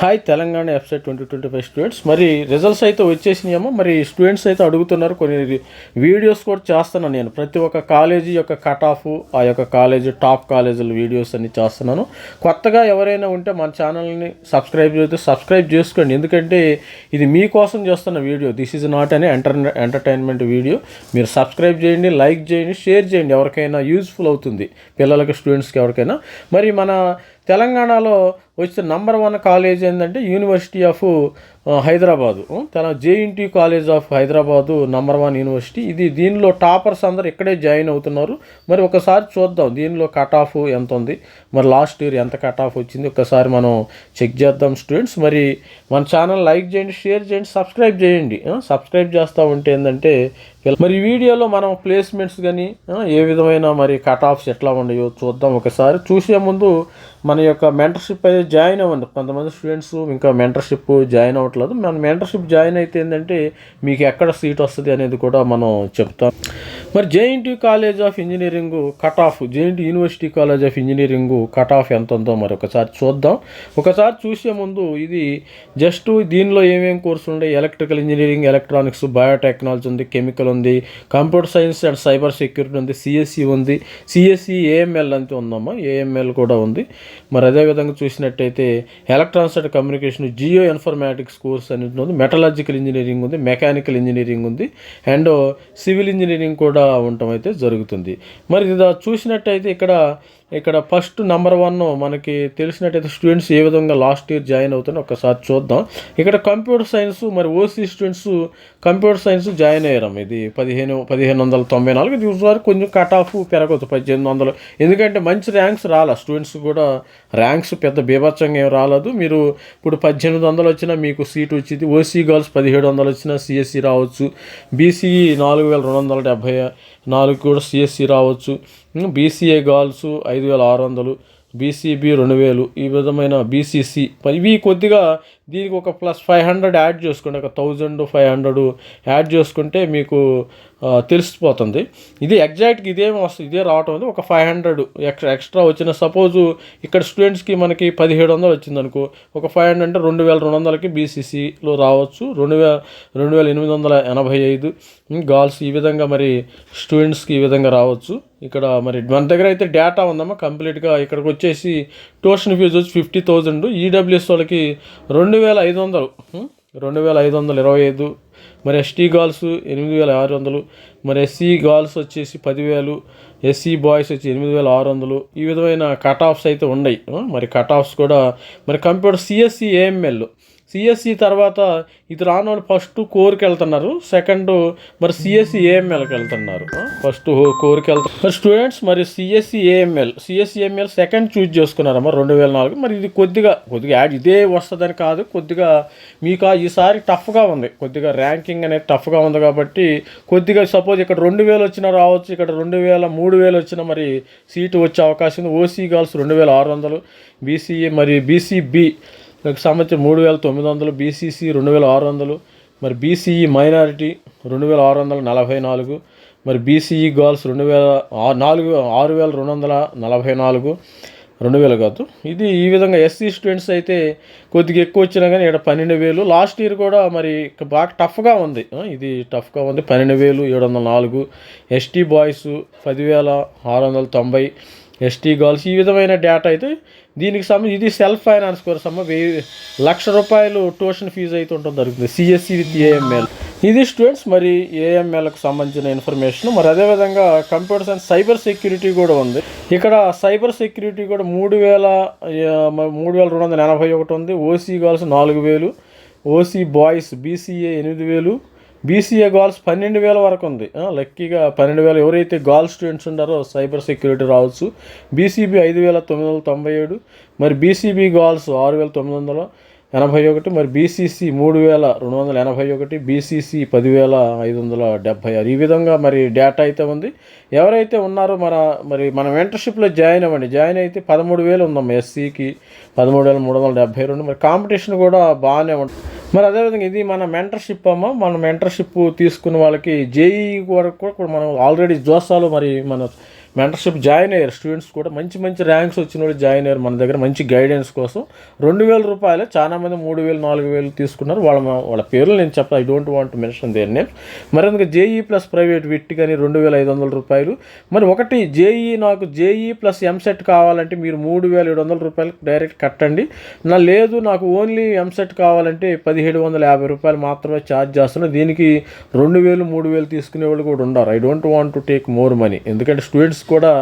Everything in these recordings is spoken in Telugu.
Hi Telangana ఎఫ్సైట్ twenty twenty five students మరి రిజల్ట్స్ అయితే వచ్చేసినాయేమో. మరి స్టూడెంట్స్ అయితే అడుగుతున్నారు కొన్ని వీడియోస్ కూడా చేస్తున్నాను నేను. ప్రతి ఒక్క కాలేజీ యొక్క కట్ ఆఫ్ ఆ యొక్క కాలేజీ టాప్ కాలేజీల వీడియోస్ అన్ని చేస్తున్నాను. కొత్తగా ఎవరైనా ఉంటే మన ఛానల్ని సబ్స్క్రైబ్ చేస్తే సబ్స్క్రైబ్ చేసుకోండి. ఎందుకంటే ఇది మీకోసం చేస్తున్న వీడియో దిస్ ఈజ్ నాట్ అని ఎంటర్ ఎంటర్టైన్మెంట్ వీడియో మీరు సబ్స్క్రైబ్ చేయండి లైక్ చేయండి షేర్ చేయండి. ఎవరికైనా యూజ్ఫుల్ అవుతుంది. పిల్లలకి స్టూడెంట్స్కి ఎవరికైనా. మరి మన తెలంగాణలో వచ్చిన నంబర్ వన్ కాలేజ్ ఏంటంటే యూనివర్సిటీ ఆఫ్ హైదరాబాదు. తెల JNT college of Hyderabad number one university ఇది దీనిలో టాపర్స్ అందరు ఇక్కడే జాయిన్ అవుతున్నారు. మరి ఒకసారి చూద్దాం దీనిలో కట్ ఆఫ్ ఎంత ఉంది. మరి లాస్ట్ ఇయర్ ఎంత కట్ ఆఫ్ వచ్చింది? ఒకసారి మనం చెక్ చేద్దాం స్టూడెంట్స్ మరి మన ఛానల్ లైక్ చేయండి షేర్ చేయండి సబ్స్క్రైబ్ చేయండి. సబ్స్క్రైబ్ చేస్తూ ఉంటే ఏంటంటే మరి ఈ వీడియోలో మనం ప్లేస్మెంట్స్ కానీ ఏ విధమైన మరి కట్ ఆఫ్స్ ఎట్లా ఉన్నాయో చూద్దాం ఒకసారి. చూసే ముందు మన యొక్క మెంటర్షిప్ అయితే జాయిన్ అవ్వండి. కొంతమంది స్టూడెంట్స్ ఇంకా మెంటర్షిప్ జాయిన్ అవ్వట్లేదు. మన మెంటర్షిప్ జాయిన్ అయితే ఏంటంటే మీకు ఎక్కడ సీట్ వస్తుంది అనేది కూడా మనం చెప్తాం. మరి JNT college of engineering cut off JNT university college of engineering cut off ఎంత ఉందో మరి ఒకసారి చూద్దాం. ఒకసారి చూసే ముందు ఇది జస్ట్ దీనిలో ఏమేమి కోర్సులు ఉన్నాయి? ఎలక్ట్రికల్ ఇంజనీరింగ్ ఎలక్ట్రానిక్స్ బయోటెక్నాలజీ ఉంది కెమికల్ ఉంది computer science and cyber security ఉంది సిఎస్సి ఉంది సిఎస్సి ఏఎంఎల్ అంతే ఉందమ్మా. ఏఎంఎల్ కూడా ఉంది. మరి అదేవిధంగా చూసినట్టయితే electronics and communication geoinformatics course అనేది ఉంది మెటలాజికల్ ఇంజనీరింగ్ ఉంది మెకానికల్ ఇంజనీరింగ్ ఉంది అండ్ సివిల్ ఇంజనీరింగ్ కూడా ఉండటం అయితే జరుగుతుంది. మరి ఇది చూసినట్టయితే ఇక్కడ ఇక్కడ ఫస్ట్ నెంబర్ వన్ మనకి తెలిసినట్టయితే స్టూడెంట్స్ ఏ విధంగా లాస్ట్ ఇయర్ జాయిన్ అవుతారో ఒకసారి చూద్దాం. ఇక్కడ కంప్యూటర్ సైన్స్ మరి OC students computer science join అయ్యారు ఇది పదిహేను పదిహేను వందల తొంభై నాలుగు ఇది ఒకసారి కొంచెం కట్ ఆఫ్ పెరగవచ్చు పద్దెనిమిది వందలు. ఎందుకంటే మంచి ర్యాంక్స్ రాలే. స్టూడెంట్స్ కూడా ర్యాంక్స్ పెద్ద బీభత్సంగా ఏం రాలేదు. మీరు ఇప్పుడు పద్దెనిమిది వందలు వచ్చినా మీకు సీట్ వచ్చింది ఓసీ గర్ల్స్ పదిహేడు వందలు వచ్చినా సిఎస్సి రావచ్చు. బీసీఈ నాలుగు వేల రెండు వందల డెబ్భై నాలుగు కూడా సిఎస్సి రావచ్చు. బీసీఏ గర్ల్స్ ఐదు వేల ఆరు వందలు. బీసీబీ రెండు వేలు. ఈ విధమైన బీసీసీ ఇవి కొద్దిగా దీనికి ఒక ప్లస్ ఫైవ్ హండ్రెడ్ యాడ్ చేసుకోండి ఒక థౌజండ్ ఫైవ్ హండ్రెడ్ యాడ్ చేసుకుంటే మీకు తెలిసిపోతుంది. ఇది ఎగ్జాక్ట్గా ఇదేం వస్తుంది ఇదే రావటం అనేది ఒక ఫైవ్ హండ్రెడ్ ఎక్స్ట్రా ఎక్స్ట్రా వచ్చిన సపోజు ఇక్కడ స్టూడెంట్స్కి మనకి పదిహేడు వందలు వచ్చింది అనుకో ఒక ఫైవ్ హండ్రెడ్ అంటే రెండు వేల రెండు వందలకి బీసీసీలో రావచ్చు రెండు వేల రెండు వేల ఎనిమిది వందల ఎనభై ఐదు. గర్ల్స్ ఈ విధంగా మరి స్టూడెంట్స్కి ఈ విధంగా రావచ్చు. ఇక్కడ మరి మన దగ్గర అయితే డేటా ఉందమ్మా కంప్లీట్గా ఇక్కడికి వచ్చేసి ట్యూషన్ ఫీజు వచ్చి ఫిఫ్టీ థౌజండ్. ఈడబ్ల్యూఎస్ వాళ్ళకి రెండు వేల ఐదు వందలు. రెండు వేల ఐదు వందల ఇరవై ఐదు. మరి ఎస్టీ గర్ల్స్ ఎనిమిది వేల ఆరు వందలు. మరి ఎస్సీ గర్ల్స్ వచ్చేసి పదివేలు. ఎస్సీ బాయ్స్ వచ్చి ఎనిమిది వేల ఆరు వందలు. ఈ విధమైన కట్ ఆఫ్స్ అయితే ఉన్నాయి. మరి కట్ ఆఫ్స్ కూడా మరి కంప్యూటర్ సిఎస్సి ఏఎంఎల్ సిఎస్సి తర్వాత ఇది రానోళ్ళు ఫస్ట్ కోర్కి వెళ్తున్నారు సెకండ్ మరి సిఎస్సి ఏఎంఎల్కి వెళ్తున్నారు. ఫస్ట్ కోర్కి వెళ్తారు మరి స్టూడెంట్స్ మరి CSC AML CSC AML second choose చేసుకున్నారమ్మా రెండు వేల నాలుగు. మరి ఇది కొద్దిగా కొద్దిగా యాడ్ ఇదే వస్తుందని కాదు కొద్దిగా మీకు ఈసారి టఫ్గా ఉంది. కొద్దిగా ర్యాంకింగ్ అనేది టఫ్గా ఉంది కాబట్టి కొద్దిగా సపోజ్ ఇక్కడ రెండు వేలు వచ్చినా రావచ్చు ఇక్కడ రెండు వేల మూడు వేలు వచ్చినా మరి సీటు వచ్చే అవకాశం ఉంది. ఓసీ గర్ల్స్ రెండు వేల ఆరు వందలు బీసీఏ మరి బీసీబీ దానికి సంబంధించి మూడు వేల తొమ్మిది వందలు బీసీసీ రెండు వేల ఆరు వందలు మరి బీసీఈ మైనారిటీ రెండు వేల ఆరు వందల నలభై నాలుగు మరి బీసీఈ గర్ల్స్ రెండు వేల నాలుగు ఆరు వేల రెండు వందల నలభై నాలుగు రెండు వేలు కాదు. ఇది ఈ విధంగా ఎస్సీ స్టూడెంట్స్ అయితే కొద్దిగా ఎక్కువ వచ్చినా కానీ ఇక్కడ పన్నెండు వేలు. లాస్ట్ ఇయర్ కూడా మరి బాగా టఫ్గా ఉంది. ఇది టఫ్గా ఉంది. పన్నెండు వేలు ఏడు వందల నాలుగు ఎస్టీ బాయ్స్ పదివేల ఆరు వందల తొంభై ఎస్టీ గర్ల్స్ ఈ విధమైన డేటా అయితే దీనికి సంబంధించి ఇది సెల్ఫ్ ఫైనాన్స్ కోర్స్ వెయ్యి లక్ష రూపాయలు ట్యూషన్ ఫీజు అయితే ఉంటుంది దొరుకుతుంది సిఎస్సి విత్ ఏఎంఎల్ ఇది స్టూడెంట్స్ మరి ఏఎంఎల్కి సంబంధించిన ఇన్ఫర్మేషన్. మరి అదేవిధంగా కంప్యూటర్ సైన్స్ సైబర్ సెక్యూరిటీ కూడా ఉంది. ఇక్కడ సైబర్ సెక్యూరిటీ కూడా మూడు వేల మూడు వేల రెండు వందల ఎనభై ఒకటి ఉంది. ఓసీ గర్ల్స్ నాలుగు వేలు. ఓసీ బాయ్స్ బీసీఏ ఎనిమిది వేలు. బీసీఏ గర్ల్స్ పన్నెండు వేల వరకు ఉంది. లక్కీగా పన్నెండు వేల ఎవరైతే గర్ల్స్ స్టూడెంట్స్ ఉన్నారో సైబర్ సెక్యూరిటీ రావచ్చు. బీసీబీ ఐదు వేల తొమ్మిది వందల తొంభై ఏడు. మరి బీసీబీ గాల్స్ ఆరు వేల తొమ్మిది వందల. ఎనభై ఒకటి మరి బీసీసీ మూడు వేల రెండు వందల ఎనభై ఒకటి బీసీసీ పదివేల ఐదు వందల డెబ్భై ఆరు. ఈ విధంగా మరి డేటా అయితే ఉంది. ఎవరైతే ఉన్నారో మన మరి మనం మెంటర్షిప్లో జాయిన్ అవ్వండి. జాయిన్ అయితే పదమూడు వేలు ఉందమ్మా ఎస్సీకి పదమూడు వేల మూడు వందల డెబ్భై రెండు. మరి కాంపిటీషన్ కూడా బాగానే ఉంటుంది మరి అదేవిధంగా ఇది మన మెంటర్షిప్ అమ్మ. మన మెంటర్షిప్ తీసుకున్న వాళ్ళకి జేఈ వరకు కూడా మనం ఆల్రెడీ జోసాలు మరి మన మెంటర్షిప్ జాయిన్ అయ్యారు స్టూడెంట్స్ కూడా. మంచి మంచి ర్యాంక్స్ వచ్చిన వాళ్ళు జాయిన్ అయ్యారు మన దగ్గర. మంచి గైడెన్స్ కోసం రెండు వేల రూపాయలు చాలామంది మూడు వేలు నాలుగు వేలు తీసుకున్నారు. వాళ్ళ వాళ్ళ పేర్లు నేను చెప్ప I don't want mention their name మరి అందుకే జేఈ ప్లస్ ప్రైవేట్ విట్ కానీ రెండు వేల ఐదు వందల రూపాయలు. మరి ఒకటి జేఈ నాకు జేఈ ప్లస్ ఎంసెట్ కావాలంటే మీరు మూడు వేల ఏడు వందల రూపాయలు డైరెక్ట్ కట్టండి. నా లేదు నాకు ఓన్లీ ఎంసెట్ కావాలంటే పదిహేడు వందల యాభై రూపాయలు మాత్రమే ఛార్జ్ చేస్తున్నా. దీనికి రెండు వేలు మూడు వేలు తీసుకునే వాళ్ళు కూడా ఉన్నారు I don't want to take more money ఎందుకంటే స్టూడెంట్స్ కూడా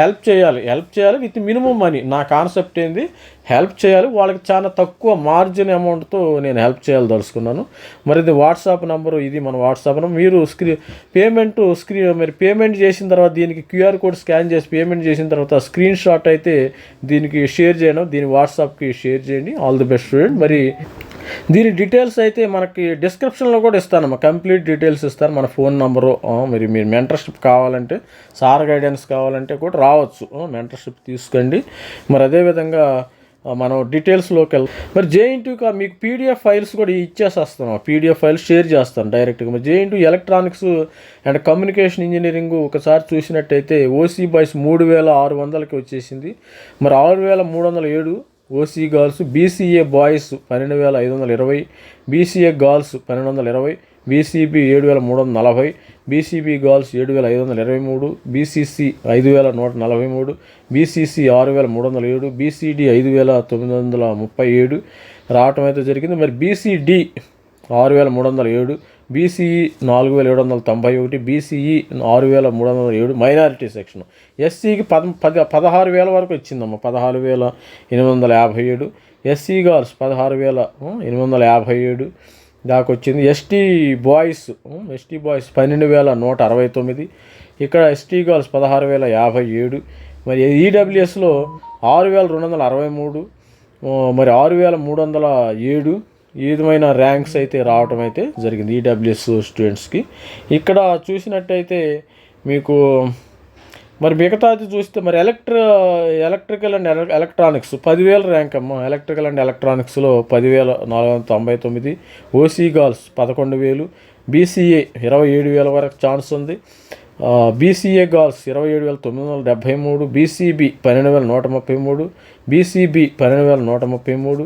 హెల్ప్ చేయాలి. హెల్ప్ చేయాలి విత్ మినిమం మనీ. నా కాన్సెప్ట్ ఏంది? హెల్ప్ చేయాలి. వాళ్ళకి చాలా తక్కువ మార్జిన్ అమౌంట్తో నేను హెల్ప్ చేయాలి తలుసుకున్నాను. మరి ఇది వాట్సాప్ నెంబరు ఇది మన వాట్సాప్ నెంబర్. మీరు స్క్రీ పేమెంట్ స్క్రీ మరి పేమెంట్ చేసిన తర్వాత దీనికి క్యూఆర్ కోడ్ స్కాన్ చేసి పేమెంట్ చేసిన తర్వాత స్క్రీన్ షాట్ అయితే దీనికి షేర్ చేయడం దీని వాట్సాప్కి షేర్ చేయండి. ఆల్ ది బెస్ట్ స్టూడెంట్ మరి దీని డీటెయిల్స్ అయితే మనకి డిస్క్రిప్షన్లో కూడా ఇస్తాను కంప్లీట్ డీటెయిల్స్ ఇస్తాను మన ఫోన్ నెంబరు మరి మీరు మెంటర్షిప్ కావాలంటే సార్ గైడెన్స్ కావాలంటే కూడా రావచ్చు. మెంటర్షిప్ తీసుకోండి. మరి అదేవిధంగా మనం డీటెయిల్స్లోకి వెళ్ళి మరి జేఎన్టీకి మీకు పీడిఎఫ్ ఫైల్స్ కూడా ఇచ్చేసేస్తాను. పీడిఎఫ్ ఫైల్స్ షేర్ చేస్తాను డైరెక్ట్గా మరి JNT electronics and communication engineering ఒకసారి చూసినట్టయితే ఓసీ బాయ్స్ మూడు వేల ఆరు వందలకి వచ్చేసింది. మరి ఆరు వేల మూడు వందల ఏడు ఓసీ గర్ల్స్ బీసీఏ బాయ్స్ పన్నెండు వేల ఐదు వందల ఇరవై బీసీఏ గర్ల్స్ పన్నెండు వందల ఇరవై బీసీబీ ఏడు వేల మూడు వందల నలభై బీసీబీ గర్ల్స్ ఏడు వేల ఐదు వందల ఇరవై మూడు బీసీసీ ఐదు వేల నూట నలభై మూడు బీసీసీ ఆరు వేల మూడు వందల ఏడు బీసీడీ ఐదు వేల తొమ్మిది వందల ముప్పై ఏడు రావటం అయితే జరిగింది. మరి బీసీడీ ఆరు వేల మూడు వందల ఏడు బీసీఈ నాలుగు వేల ఏడు వందల తొంభై ఒకటి బీసీఈ ఆరు వేల మూడు వందల ఏడు మైనారిటీ సెక్షన్. ఎస్సీకి పద పది పదహారు వేల వరకు వచ్చిందమ్మా పదహారు వేల ఎనిమిది వందల యాభై ఏడు. ఎస్సీ గర్ల్స్ పదహారు వేల ఎనిమిది వందల యాభై ఏడు దాకా వచ్చింది. ఎస్టీ బాయ్స్ ఎస్టీ బాయ్స్ పన్నెండు వేల నూట అరవై తొమ్మిది. ఇక్కడ ఎస్టీ గర్ల్స్ పదహారు వేల యాభై ఏడు. మరి ఈడబ్ల్యూఎస్లో ఆరు వేల రెండు వందల అరవై మూడు మరి ఆరు వేల మూడు వందల ఏడు. ఈ విధమైన ర్యాంక్స్ అయితే రావటం అయితే జరిగింది ఈడబ్ల్యూఎస్ స్టూడెంట్స్కి ఇక్కడ చూసినట్టయితే మీకు మరి మిగతాది చూస్తే మరి ఎలక్ట్ర ఎలక్ట్రికల్ అండ్ ఎలక్ట్రానిక్స్ పదివేల ర్యాంక్ అమ్మ. ఎలక్ట్రికల్ అండ్ ఎలక్ట్రానిక్స్లో పదివేల నాలుగు వందల తొంభై తొమ్మిది ఓసీ గర్ల్స్ పదకొండు వేలు బీసీఏ ఇరవై ఏడు వేల వరకు ఛాన్స్ ఉంది. బీసీఏ గర్ల్స్ ఇరవై ఏడు వేల తొమ్మిది వందల డెబ్భై మూడు బీసీబీ పన్నెండు వేల నూట ముప్పై మూడు బీసీబీ పన్నెండు వేల నూట ముప్పై మూడు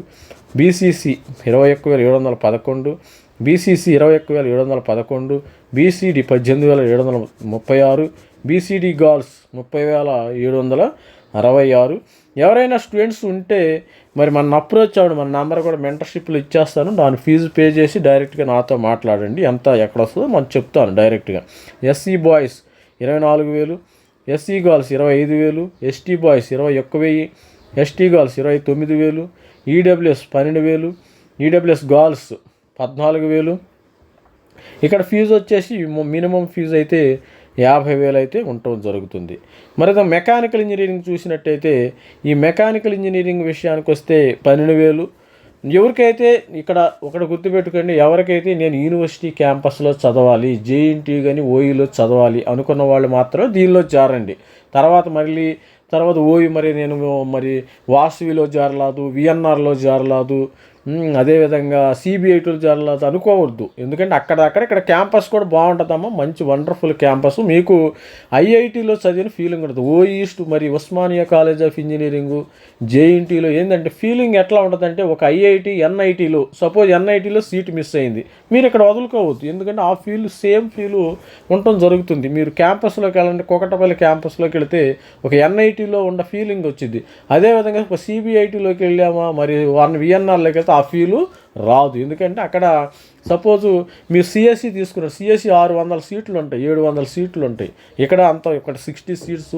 బీసీసీ ఇరవై ఒక్క వేల ఏడు వందల పదకొండు బీసీసీ ఇరవై ఒక్క వేల ఏడు వందల పదకొండు బీసీడీ పద్దెనిమిది వేల ఏడు వందల ముప్పై ఆరు బీసీడీ గర్ల్స్ ముప్పై వేల ఏడు వందల అరవై ఆరు. ఎవరైనా స్టూడెంట్స్ ఉంటే మరి మన అప్రోచ్ అవ్వండి. మన నెంబర్ కూడా మెంటర్షిప్లు ఇచ్చేస్తాను. దాని ఫీజు పే చేసి డైరెక్ట్గా నాతో మాట్లాడండి. ఎంత ఎక్కడ వస్తుందో మనం చెప్తాను డైరెక్ట్గా. ఎస్సీ బాయ్స్ ఇరవై నాలుగు వేలు ఎస్సీ గర్ల్స్ ఇరవై ఐదు వేలు ఎస్టీ బాయ్స్ ఇరవై ఒక్క వెయ్యి ఎస్టీ గర్ల్స్ ఇరవై తొమ్మిది వేలు ఈడబ్ల్యూఎస్ పన్నెండు వేలు ఈడబ్ల్యూఎస్ గర్ల్స్ పద్నాలుగు వేలు. ఇక్కడ ఫీజు వచ్చేసి మినిమం ఫీజు అయితే యాభై వేలు అయితే ఉండటం జరుగుతుంది. మరి మెకానికల్ ఇంజనీరింగ్ చూసినట్టయితే ఈ మెకానికల్ ఇంజనీరింగ్ విషయానికి వస్తే పన్నెండు వేలు. ఎవరికైతే ఇక్కడ ఒకటి గుర్తుపెట్టుకోండి ఎవరికైతే నేను యూనివర్సిటీ క్యాంపస్లో చదవాలి జేఎన్టీ కానీ ఓఈలో చదవాలి అనుకున్న వాళ్ళు మాత్రం దీనిలో చేరండి. తర్వాత మళ్ళీ తర్వాత ఓయి మరి నేను మరి వాసవిలో జారలాదు విఎన్ఆర్లో జారలాదు అదేవిధంగా సిబిఐటీలో చేరలాదు అనుకోవద్దు. ఎందుకంటే అక్కడ అక్కడ ఇక్కడ క్యాంపస్ కూడా బాగుంటుందమ్మా. మంచి వండర్ఫుల్ క్యాంపస్ మీకు ఐఐటీలో చదివిన ఫీలింగ్ ఉంటుంది ఓ ఈస్ట్ మరి ఉస్మానియా కాలేజ్ ఆఫ్ ఇంజనీరింగ్ జేఎన్టీలో ఏంటంటే ఫీలింగ్ ఎట్లా ఉంటుందంటే ఒక ఐఐటి ఎన్ఐటీలో సపోజ్ ఎన్ఐటీలో సీట్ మిస్ అయింది. మీరు ఇక్కడ వదులుకోవద్దు. ఎందుకంటే ఆ ఫీల్ సేమ్ ఫీల్ ఉండటం జరుగుతుంది. మీరు క్యాంపస్లోకి వెళ్ళండి. కోకటపల్లి క్యాంపస్లోకి వెళితే ఒక ఎన్ఐటీలో ఉన్న ఫీలింగ్ వచ్చింది. అదేవిధంగా ఒక సిబిఐటీలోకి వెళ్ళామా? మరి వన్ విఎన్ఆర్లోకి వెళ్తే ఆ ఫీలు రాదు. ఎందుకంటే అక్కడ సపోజు మీరు సిఎస్సి తీసుకున్నారు సిఎస్సి ఆరు వందల సీట్లు ఉంటాయి ఏడు వందల సీట్లు ఉంటాయి. ఇక్కడ అంత ఇక్కడ సిక్స్టీ సీట్స్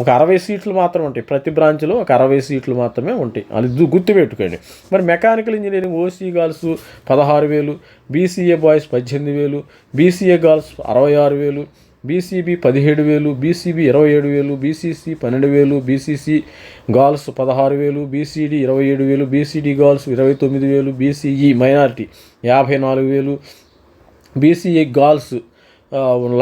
ఒక అరవై సీట్లు మాత్రమే ఉంటాయి. ప్రతి బ్రాంచ్లో ఒక అరవై సీట్లు మాత్రమే ఉంటాయి. అది గుర్తుపెట్టుకోండి. మరి మెకానికల్ ఇంజనీరింగ్ ఓసీ గర్ల్స్ పదహారు వేలు బీసీఏ బాయ్స్ పద్దెనిమిది వేలు బీసీఏ గర్ల్స్ అరవై ఆరు వేలు బీసీబీ పదిహేడు వేలు బీసీబీ ఇరవై ఏడు వేలు బీసీసీ పన్నెండు వేలు బీసీసీ గర్ల్స్ పదహారు వేలు బీసీడీ ఇరవై ఏడు వేలు బీసీడీ గర్ల్స్ ఇరవై తొమ్మిది వేలు బీసీఈ మైనారిటీ యాభై నాలుగు వేలు బీసీఈ గర్ల్స్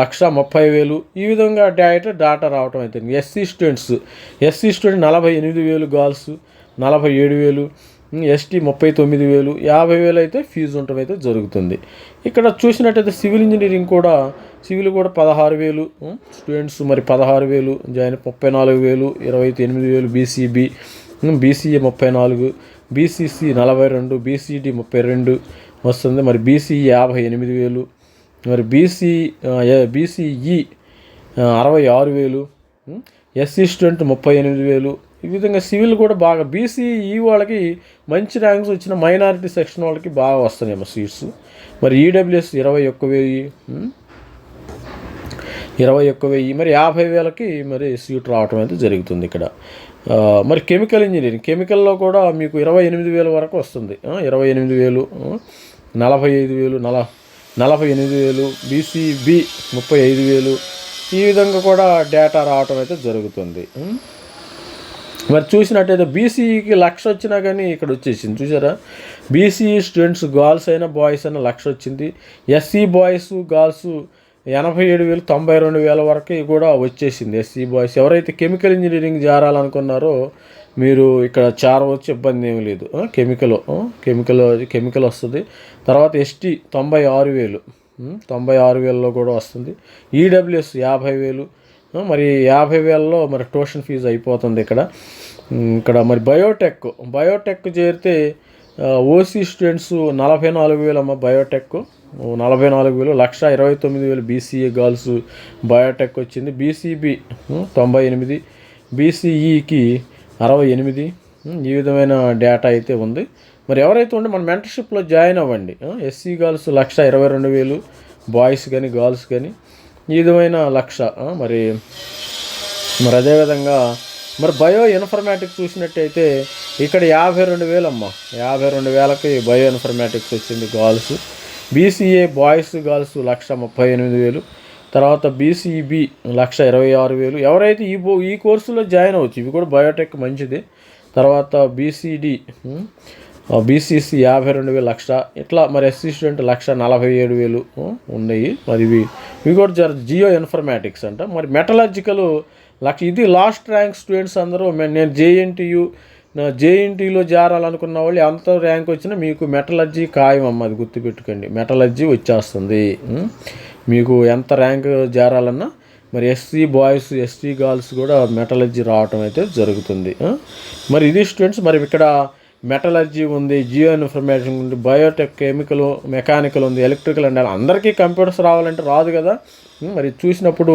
లక్ష ముప్పై వేలు. ఈ విధంగా డేటా డాటా రావటం అయితే ఎస్సీ స్టూడెంట్స్ ఎస్సీ స్టూడెంట్ నలభై ఎనిమిది వేలు గర్ల్స్ నలభై ఏడు వేలు. ఎస్టీ ముప్పై తొమ్మిది వేలు యాభై వేలు అయితే ఫీజు ఉండటం అయితే జరుగుతుంది. ఇక్కడ చూసినట్టయితే సివిల్ ఇంజనీరింగ్ కూడా సివిల్ కూడా పదహారు వేలు స్టూడెంట్స్ మరి పదహారు వేలు జాయిన్ ముప్పై నాలుగు వేలు ఇరవై ఎనిమిది వేలు బీసీబీ బీసీఏ ముప్పై నాలుగు బీసీసీ నలభై రెండు బీసీడి ముప్పై రెండు వస్తుంది. మరి బీసీ యాభై ఎనిమిది వేలు మరి బీసీ బీసీఈ అరవై ఆరు వేలు ఎస్సీ స్టూడెంట్ ముప్పై ఎనిమిది వేలు ఈ విధంగా సివిల్ కూడా బాగా బీసీఈ వాళ్ళకి మంచి ర్యాంక్స్ వచ్చిన మైనారిటీ సెక్షన్ వాళ్ళకి బాగా వస్తున్నాయేమో సీట్స్ మరి ఈడబ్ల్యూఎస్ ఇరవై ఒక్క వెయ్యి ఇరవై ఒక్క వెయ్యి మరి యాభై వేలకి మరి సీట్ రావటం అయితే జరుగుతుంది ఇక్కడ. మరి కెమికల్ ఇంజనీరింగ్ కెమికల్లో కూడా మీకు ఇరవై ఎనిమిది వేల వరకు వస్తుంది. ఇరవై ఎనిమిది వేలు నలభై ఐదు వేలు నల నలభై ఎనిమిది వేలు బీసీబీ ముప్పై ఐదు వేలు. ఈ విధంగా కూడా డేటా రావటం అయితే జరుగుతుంది మరి చూసినట్టయితే బీసీఈకి లక్ష వచ్చినా కానీ ఇక్కడ వచ్చేసింది. చూసారా? బీసీఈ స్టూడెంట్స్ గర్ల్స్ అయినా బాయ్స్ అయినా లక్ష వచ్చింది. ఎస్సీ బాయ్స్ గర్ల్స్ ఎనభై ఏడు వేలు తొంభై రెండు వేల వరకు కూడా వచ్చేసింది ఎస్సీ బాయ్స్ ఎవరైతే కెమికల్ ఇంజనీరింగ్ చేరాలనుకున్నారో మీరు ఇక్కడ చేరవచ్చు ఇబ్బంది ఏమీ లేదు. కెమికల్ కెమికల్ కెమికల్ వస్తుంది. తర్వాత ఎస్టీ తొంభై ఆరు వేలు. తొంభై ఆరు వేలలో కూడా వస్తుంది. ఈడబ్ల్యూఎస్ యాభై వేలు. మరి యాభై వేలలో మరి ట్యూషన్ ఫీజు అయిపోతుంది ఇక్కడ. ఇక్కడ మరి బయోటెక్ బయోటెక్ చేరితే ఓసీ స్టూడెంట్స్ నలభై నాలుగు వేలు అమ్మ బయోటెక్. నలభై నాలుగు వేలు లక్ష ఇరవై తొమ్మిది వేలు బీసీఏ గర్ల్స్ బయోటెక్ వచ్చింది. బీసీబీ తొంభై ఎనిమిది బీసీఈకి అరవై ఎనిమిది ఈ విధమైన డేటా అయితే ఉంది. మరి ఎవరైతే ఉంటే మన మెంటర్షిప్లో జాయిన్ అవ్వండి. ఎస్సీ గర్ల్స్ లక్ష ఇరవై రెండు వేలు బాయ్స్ కానీ గర్ల్స్ కానీ ఈ విధమైన లక్ష మరి మరి అదేవిధంగా మరి బయో ఇన్ఫర్మేటిక్స్ చూసినట్టయితే ఇక్కడ యాభై రెండు వేలు అమ్మ యాభై రెండు వేలకి బయో ఇన్ఫర్మేటిక్స్ వచ్చింది గర్ల్స్. బీసీఏ బాయ్స్ గర్ల్స్ లక్ష ముప్పై ఎనిమిది వేలు తర్వాత బీసీబీ లక్ష ఇరవై ఆరు వేలు. ఎవరైతే ఈ బో ఈ కోర్సులో జాయిన్ అవచ్చు ఇవి కూడా బయోటెక్ మంచిది. తర్వాత బీసీడి బీసీసీ యాభై రెండు వేలు లక్ష. ఇట్లా మరి ఎస్సీ స్టూడెంట్ లక్ష నలభై ఏడు వేలు ఉన్నాయి. మరి ఇవి ఇవి కూడా జర జియో ఇన్ఫర్మాటిక్స్ అంట. మరి మెటలాజికల్ లక్ష ఇది లాస్ట్ ర్యాంక్ స్టూడెంట్స్ అందరూ నేను జేఎన్టీయు జేఎన్టీలో చేరాలనుకున్న వాళ్ళు ఎంత ర్యాంక్ వచ్చినా మీకు మెటలర్జీ ఖాయం అమ్మ అది గుర్తుపెట్టుకోండి. మెటలర్జీ వచ్చేస్తుంది. మీకు ఎంత ర్యాంక్ చేరాలన్నా మరి ఎస్సీ బాయ్స్ ఎస్సీ గర్ల్స్ కూడా మెటలర్జీ రావటం అయితే జరుగుతుంది. మరి ఇది స్టూడెంట్స్ మరి ఇక్కడ మెటలర్జీ ఉంది జియో ఇన్ఫర్మేషన్ ఉంది బయోటెక్ కెమికల్ మెకానికల్ ఉంది ఎలక్ట్రికల్ అండ్ అందరికీ కంప్యూటర్స్ రావాలంటే రాదు కదా. మరి చూసినప్పుడు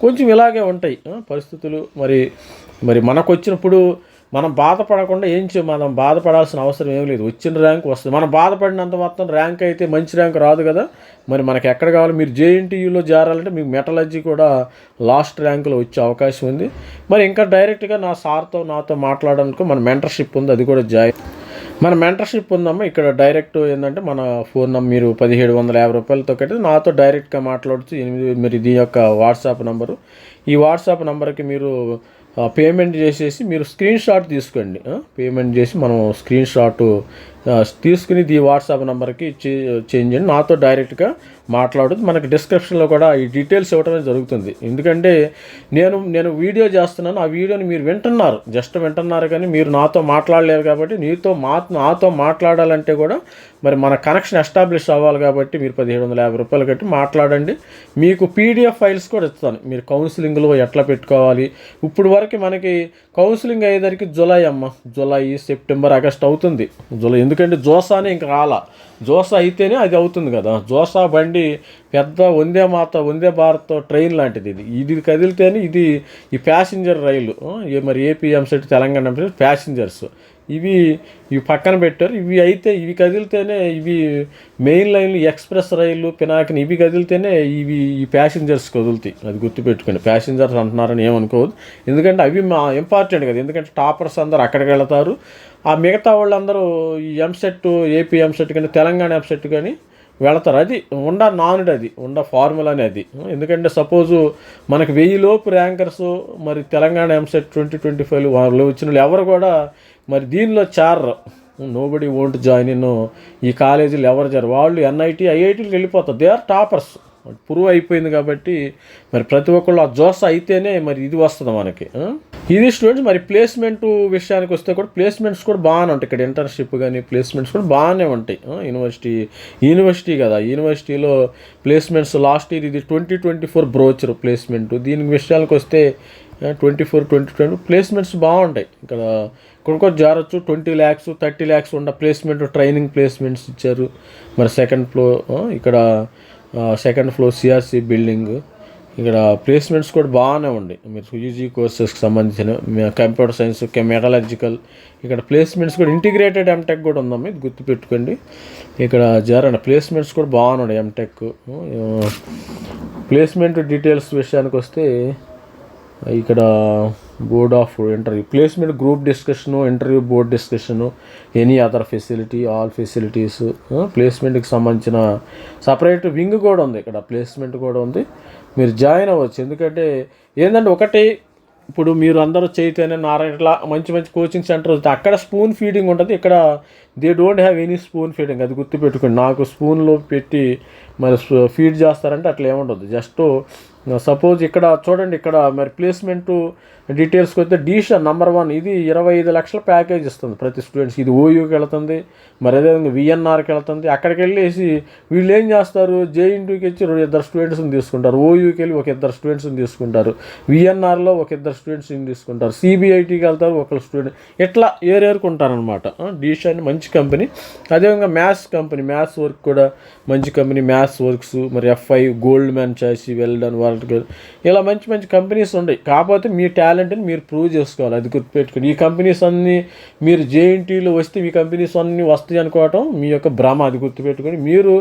కొంచెం ఇలాగే ఉంటాయి పరిస్థితులు. మరి మరి మనకు వచ్చినప్పుడు మనం బాధపడకుండా ఏం చే మనం బాధపడాల్సిన అవసరం ఏం లేదు. వచ్చిన ర్యాంక్ వస్తుంది. మనం బాధపడినంత మొత్తం ర్యాంక్ అయితే మంచి ర్యాంక్ రాదు కదా. మరి మనకి ఎక్కడ కావాలి? మీరు జేఎన్టీయూలో చేరాలంటే మీకు మెటలజీ కూడా లాస్ట్ ర్యాంకులో వచ్చే అవకాశం ఉంది. మరి ఇంకా డైరెక్ట్గా నా సార్తో నాతో మాట్లాడడానికి మన మెంటర్షిప్ ఉంది. అది కూడా జాయిన్ మన మెంటర్షిప్ ఉందమ్మా. ఇక్కడ డైరెక్ట్ ఏంటంటే మన ఫోన్ నంబర్ మీరు పదిహేడు వందల యాభై రూపాయలతో కట్టి నాతో డైరెక్ట్గా మాట్లాడచ్చు ఎనిమిది మరి దీని యొక్క వాట్సాప్ నంబరు ఈ వాట్సాప్ నంబర్కి మీరు పేమెంట్ చేసేసి మీరు స్క్రీన్ షాట్ తీసుకోండి పేమెంట్ చేసి మనం స్క్రీన్ షాట్ తీసుకుని ఈ వాట్సాప్ నెంబర్కి చే- చేంజ్ చేయండి. నాతో డైరెక్ట్గా మాట్లాడు మనకి డిస్క్రిప్షన్లో కూడా ఈ డీటెయిల్స్ ఇవ్వడం జరుగుతుంది. ఎందుకంటే నేను నేను వీడియో చేస్తున్నాను. ఆ వీడియోని మీరు వింటున్నారు. జస్ట్ వింటున్నారు కానీ మీరు నాతో మాట్లాడలేరు కాబట్టి నీతో మా నాతో మాట్లాడాలంటే కూడా మరి మన కనెక్షన్ ఎస్టాబ్లిష్ అవ్వాలి కాబట్టి మీరు పదిహేడు వందల యాభై రూపాయలు కట్టి మాట్లాడండి. మీకు పీడిఎఫ్ ఫైల్స్ కూడా ఇస్తాను. మీరు కౌన్సిలింగ్లో ఎట్లా పెట్టుకోవాలి? ఇప్పుడు వరకు మనకి కౌన్సిలింగ్ అయ్యేదరికి జూలై అమ్మ జూలై సెప్టెంబర్ ఆగస్ట్ అవుతుంది. జూలై ఎందుకంటే జోసానే ఇంక రాలా. జోసా అయితేనే అది అవుతుంది కదా. జోసా బండి పెద్ద వందే మాత వందే భారత్ ట్రైన్ లాంటిది ఇది. ఇది కదిలితేనే ఇది ఈ ప్యాసింజర్ రైలు. మరి AP EAMCET Telangana EAMCET passengers. ఇవి ఇవి పక్కన పెట్టారు. ఇవి అయితే ఇవి కదిలితేనే ఇవి మెయిన్ లైన్లు ఎక్స్ప్రెస్ రైలు పినాకిని ఇవి కదిలితేనే ఇవి ఈ ప్యాసింజర్స్ కదులుతాయి. అది గుర్తుపెట్టుకోండి. ప్యాసింజర్స్ అంటున్నారని ఏమనుకోవద్దు. ఎందుకంటే అవి మా ఇంపార్టెంట్ కదా. ఎందుకంటే టాపర్స్ అందరు అక్కడికి వెళతారు. ఆ మిగతా వాళ్ళందరూ ఈ ఎంసెట్ ఏపీ ఎంసెట్ కానీ తెలంగాణ ఎంసెట్ కానీ వెళతారు. అది ఉండ నానుడు అది ఉండ ఫార్ములా అది. ఎందుకంటే సపోజు మనకు వెయ్యి లోపు ర్యాంకర్స్ మరి Telangana EAMCET twenty twenty five వాళ్ళు వచ్చిన వాళ్ళు ఎవరు కూడా మరి దీనిలో చారరు. నోబడి ఓంట్ జాయిన్ ఇన్ ఈ కాలేజీలు ఎవరు జరు వాళ్ళు ఎన్ఐటి ఐఐటీకి వెళ్ళిపోతారు. దే ఆర్ టాపర్స్ ప్రూవ్ అయిపోయింది కాబట్టి మరి ప్రతి ఒక్కళ్ళు ఆ జోస్ అయితేనే మరి ఇది వస్తుంది మనకి ఇది స్టూడెంట్స్ మరి ప్లేస్మెంట్ విషయానికి వస్తే కూడా ప్లేస్మెంట్స్ కూడా బాగానే ఉంటాయి. ఇక్కడ ఇంటర్న్షిప్ కానీ ప్లేస్మెంట్స్ కూడా బాగానే ఉంటాయి యూనివర్సిటీ యూనివర్సిటీ కదా. యూనివర్సిటీలో ప్లేస్మెంట్స్ లాస్ట్ ఇయర్ ఇది twenty twenty four brochure placement దీని విషయానికి వస్తే twenty four twenty twenty placements బాగుంటాయి. ఇక్కడ కొనుక్కో జారొచ్చు. ట్వంటీ ల్యాక్స్ థర్టీ ల్యాక్స్ ఉన్న ప్లేస్మెంట్ ట్రైనింగ్ ప్లేస్మెంట్స్ ఇచ్చారు. మరి సెకండ్ ఫ్లోర్ ఇక్కడ సెకండ్ ఫ్లోర్ సిఆర్సి బిల్డింగ్ ఇక్కడ ప్లేస్మెంట్స్ కూడా బాగానే ఉన్నాయి మీరు యూజీ కోర్సెస్కి సంబంధించిన కంప్యూటర్ సైన్స్ మెటలాజికల్ ఇక్కడ ప్లేస్మెంట్స్ కూడా ఇంటిగ్రేటెడ్ ఎంటెక్ కూడా ఉందమ్మా ఇది గుర్తుపెట్టుకోండి. ఇక్కడ జారండి ప్లేస్మెంట్స్ కూడా బాగున్నాయి ఎంటెక్ ప్లేస్మెంట్ డీటెయిల్స్ విషయానికి వస్తే ఇక్కడ board of interview placement group discussion interview board discussion any other facility all facilities ప్లేస్మెంట్కి సంబంధించిన సపరేట్ వింగ్ కూడా ఉంది ఇక్కడ. ప్లేస్మెంట్ కూడా ఉంది. మీరు జాయిన్ అవ్వచ్చు. ఎందుకంటే ఏంటంటే ఒకటి ఇప్పుడు మీరు అందరూ చైతన్య నారాయణ మంచి మంచి కోచింగ్ సెంటర్ అక్కడ స్పూన్ ఫీడింగ్ ఉంటుంది. ఇక్కడ they don't have any spoon feeding అది గుర్తుపెట్టుకోండి. నాకు స్పూన్లో పెట్టి మరి ఫీడ్ చేస్తారంటే అట్లా ఏముండదు. జస్ట్ సపోజ్ ఇక్కడ చూడండి ఇక్కడ మరి ప్లేస్మెంటు డీటెయిల్స్కి వస్తే డీషన్ నంబర్ వన్ ఇది ఇరవై ఐదు లక్షల ప్యాకేజ్ ఇస్తుంది ప్రతి స్టూడెంట్స్కి. ఇది ఓయూకి వెళ్తుంది మరి అదేవిధంగా విఎన్ఆర్కి వెళ్తుంది. అక్కడికి వెళ్ళేసి వీళ్ళు ఏం చేస్తారు జేఎన్టీకి వచ్చి ఇద్దరు స్టూడెంట్స్ని తీసుకుంటారు. ఓయూకి వెళ్ళి ఒక ఇద్దరు స్టూడెంట్స్ని తీసుకుంటారు. విఎన్ఆర్లో ఒక ఇద్దరు స్టూడెంట్స్ని తీసుకుంటారు. సిబిఐటీకి వెళ్తారు ఒక స్టూడెంట్. ఇట్లా ఏరేరుకుంటారనమాట అని మంచి కంపెనీ. అదేవిధంగా మ్యాథ్స్ కంపెనీ మ్యాథ్స్ వర్క్ కూడా మంచి కంపెనీ. మ్యాథ్స్ వర్క్స్ మరి ఎఫ్ఐ గోల్డ్ మ్యాన్ చేసి వెల్డన్ వరల్డ్ ఇలా మంచి మంచి కంపెనీస్ ఉన్నాయి కాకపోతే మీ టాలెంట్ని మీరు ప్రూవ్ చేసుకోవాలి. అది గుర్తుపెట్టుకుని ఈ కంపెనీస్ అన్నీ మీరు జేఎన్టీలో వస్తే మీ కంపెనీస్ అన్నీ వస్తాయి అనుకోవటం మీ యొక్క భ్రమ. అది గుర్తుపెట్టుకొని మీరు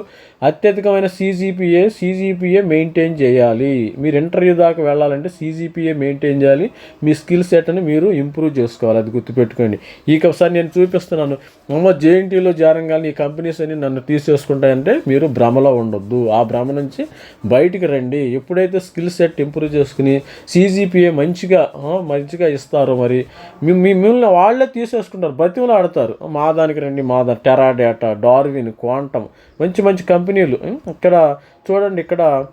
అత్యధికమైన సీజీపీఏ సీజీపీఏ మెయింటైన్ చేయాలి. మీరు ఇంటర్వ్యూ దాకా వెళ్ళాలంటే సీజీపీఏ మెయింటైన్ చేయాలి. మీ స్కిల్ సెట్ని మీరు ఇంప్రూవ్ చేసుకోవాలి. అది గుర్తుపెట్టుకోండి. ఈ ఒకసారి నేను చూపిస్తున్నాను. మమ్మ జేఎన్టీలో జారంగానే ఈ కంపెనీస్ అన్ని నన్ను తీసేసుకుంటాయంటే మీరు భ్రమలో ఉండొద్దు. ఆ భ్రమ నుంచి బయటికి రండి. ఎప్పుడైతే స్కిల్ సెట్ ఇంప్రూవ్ చేసుకుని సీజీపీఏ మంచిగా మంచిగా ఇస్తారు మరి. మీ- మిమ్మల్ని వాళ్ళే తీసేసుకుంటారు. బతిమలు ఆడతారు. మా దానికి రండి మా దా టెరాడేటా డార్విన్ క్వాంటమ్ మంచి మంచి కంపెనీలు. ఇక్కడ చూడండి ఇక్కడ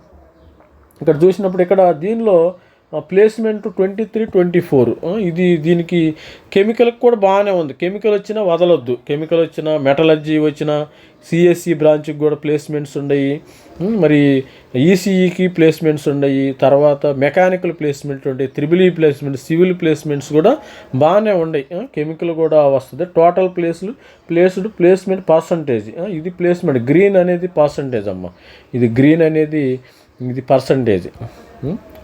ఇక్కడ చూసినప్పుడు ఇక్కడ దీనిలో placement twenty three twenty four ఇది దీనికి కెమికల్కి కూడా బాగానే ఉంది. కెమికల్ వచ్చినా వదలొద్దు. కెమికల్ వచ్చిన మెటలర్జీ వచ్చిన సిఎస్సి బ్రాంచ్కి కూడా ప్లేస్మెంట్స్ ఉన్నాయి మరి ఈసీఈకి ప్లేస్మెంట్స్ ఉన్నాయి తర్వాత మెకానికల్ ప్లేస్మెంట్ ఉంటాయి triple E placement civil placements కూడా బాగానే ఉన్నాయి కెమికల్ కూడా వస్తుంది. టోటల్ ప్లేస్లు ప్లేస్డ్ ప్లేస్మెంట్ పర్సంటేజ్ ఇది ప్లేస్మెంట్ గ్రీన్ అనేది పర్సంటేజ్ అమ్మ. ఇది గ్రీన్ అనేది ఇది పర్సంటేజ్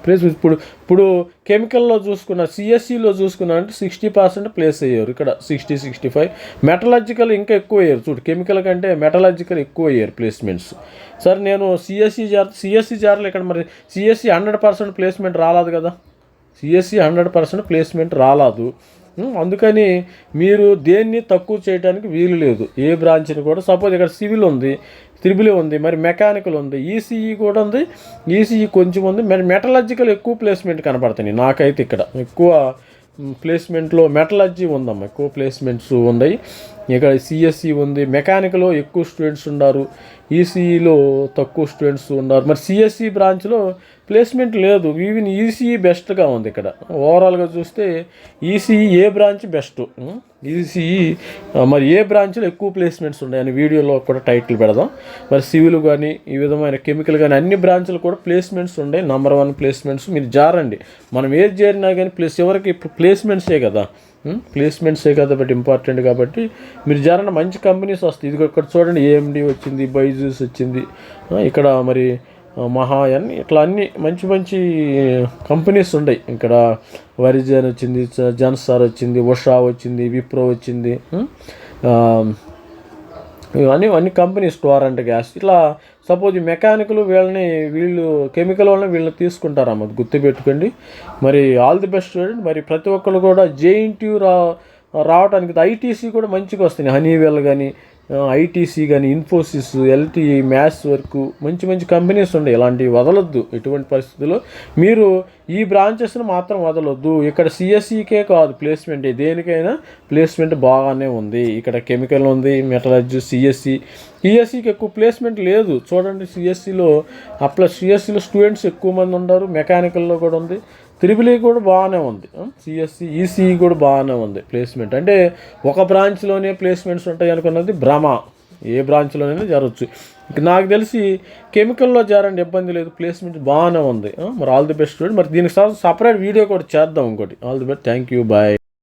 ప్లేస్ ఇప్పుడు ఇప్పుడు కెమికల్లో చూసుకున్న సిఎస్సిలో చూసుకున్నా అంటే సిక్స్టీ పర్సెంట్ ప్లేస్ అయ్యారు. ఇక్కడ సిక్స్టీ సిక్స్టీ ఫైవ్ మెటలాజికల్ ఇంకా ఎక్కువ అయ్యారు. చూడు కెమికల్ కంటే మెటలాజికల్ ఎక్కువ అయ్యారు ప్లేస్మెంట్స్ సార్ నేను సిఎస్సి జార్ సిఎస్సి జార్లో ఇక్కడ మరి? సిఎస్సి హండ్రెడ్ పర్సెంట్ ప్లేస్మెంట్ రాలేదు కదా? సిఎస్సి హండ్రెడ్ పర్సెంట్ ప్లేస్మెంట్ రాలేదు. అందుకని మీరు దేన్ని తక్కువ చేయడానికి వీలు లేదు. ఏ బ్రాంచ్ని కూడా. సపోజ్ ఇక్కడ సివిల్ ఉంది. త్రిబుల్ ఉంది మరి మెకానికల్ ఉంది ఈసీఈ కూడా ఉంది. ఈసీఈ కొంచెం ఉంది మరి మెటలజికల్ ఎక్కువ ప్లేస్మెంట్ కనపడుతున్నాయి నాకైతే ఇక్కడ. ఎక్కువ ప్లేస్మెంట్లో మెటలజీ ఉందమ్మా ఎక్కువ ప్లేస్మెంట్స్ ఉన్నాయి. ఇక్కడ సిఎస్సి ఉంది మెకానికల్ ఎక్కువ స్టూడెంట్స్ ఉన్నారు. ఈసీఈలో తక్కువ స్టూడెంట్స్ ఉన్నారు. మరి సిఎస్సి బ్రాంచ్లో ప్లేస్మెంట్ లేదు. ఈవెన్ ఈసీఈ బెస్ట్గా ఉంది ఇక్కడ. ఓవరాల్గా చూస్తే ఈసీఈ ఏ బ్రాంచ్ బెస్ట్. ఈసీఈ మరి ఏ బ్రాంచ్లో ఎక్కువ ప్లేస్మెంట్స్ ఉన్నాయని వీడియోలో కూడా టైటిల్ పెడదాం. మరి సివిల్ కానీ ఈ విధమైన కెమికల్ కానీ అన్ని బ్రాంచ్లు కూడా ప్లేస్మెంట్స్ ఉన్నాయి నెంబర్ వన్ ప్లేస్మెంట్స్. మీరు జారండి. మనం ఏది చేరినా కానీ ప్లస్ ఎవరికి ఇప్పుడు ప్లేస్మెంట్సే కదా. ప్లేస్మెంట్సే కదా ఇంపార్టెంట్ కాబట్టి మీరు జారన్న మంచి కంపెనీస్ వస్తాయి. ఇది ఇక్కడ చూడండి ఏఎండి వచ్చింది బైజూస్ వచ్చింది. ఇక్కడ మరి మహాయన్ ఇట్లా అన్ని మంచి మంచి కంపెనీస్ ఉన్నాయి ఇక్కడ వరిజన్ వచ్చింది జన్సార్ వచ్చింది ఉషా వచ్చింది విప్రో వచ్చింది. ఇవన్నీ అన్ని కంపెనీస్ టోరెంట్ గ్యాస్ ఇట్లా సపోజ్ మెకానికల్ వీళ్ళని వీళ్ళు కెమికల్ వాళ్ళని వీళ్ళని తీసుకుంటారమ్మ అది గుర్తుపెట్టుకోండి. మరి ఆల్ ది బెస్ట్ స్టూడెంట్ మరి ప్రతి ఒక్కరు కూడా జేఎన్టీ రా రావడానికి ఐటీసీ కూడా మంచిగా వస్తున్నాయి. హనీవెల్ కానీ ఐటీసీ కానీ ఇన్ఫోసిస్ ఎల్టీఈ మ్యాథ్స్ వర్క్ మంచి మంచి కంపెనీస్ ఉన్నాయి. ఇలాంటివి వదలొద్దు. ఎటువంటి పరిస్థితుల్లో మీరు ఈ బ్రాంచెస్ను మాత్రం వదలొద్దు. ఇక్కడ సిఎస్ఈకే కాదు ప్లేస్మెంట్. దేనికైనా ప్లేస్మెంట్ బాగానే ఉంది. ఇక్కడ కెమికల్ ఉంది మెటలర్జీ సిఎస్సి సిఎస్సికి ఎక్కువ ప్లేస్మెంట్ లేదు. చూడండి సిఎస్సిలో అప్లస్ సిఎస్సిలో స్టూడెంట్స్ ఎక్కువ మంది ఉన్నారు. మెకానికల్లో కూడా ఉంది. త్రిబుల్ కూడా బాగానే ఉంది. సిఎస్సి ఈసీఈ కూడా బాగానే ఉంది ప్లేస్మెంట్. అంటే ఒక బ్రాంచ్లోనే ప్లేస్మెంట్స్ ఉంటాయి అనుకున్నది భ్రమ. ఏ బ్రాంచ్లోనైనా జరగచ్చు. ఇక నాకు తెలిసి కెమికల్లో చేరండి ఇబ్బంది లేదు ప్లేస్మెంట్ బాగానే ఉంది. మరి ఆల్ ది బెస్ట్ మరి దీనికి సపరేట్ వీడియో కూడా చేద్దాం ఇంకోటి. All the best. Thank you. Bye.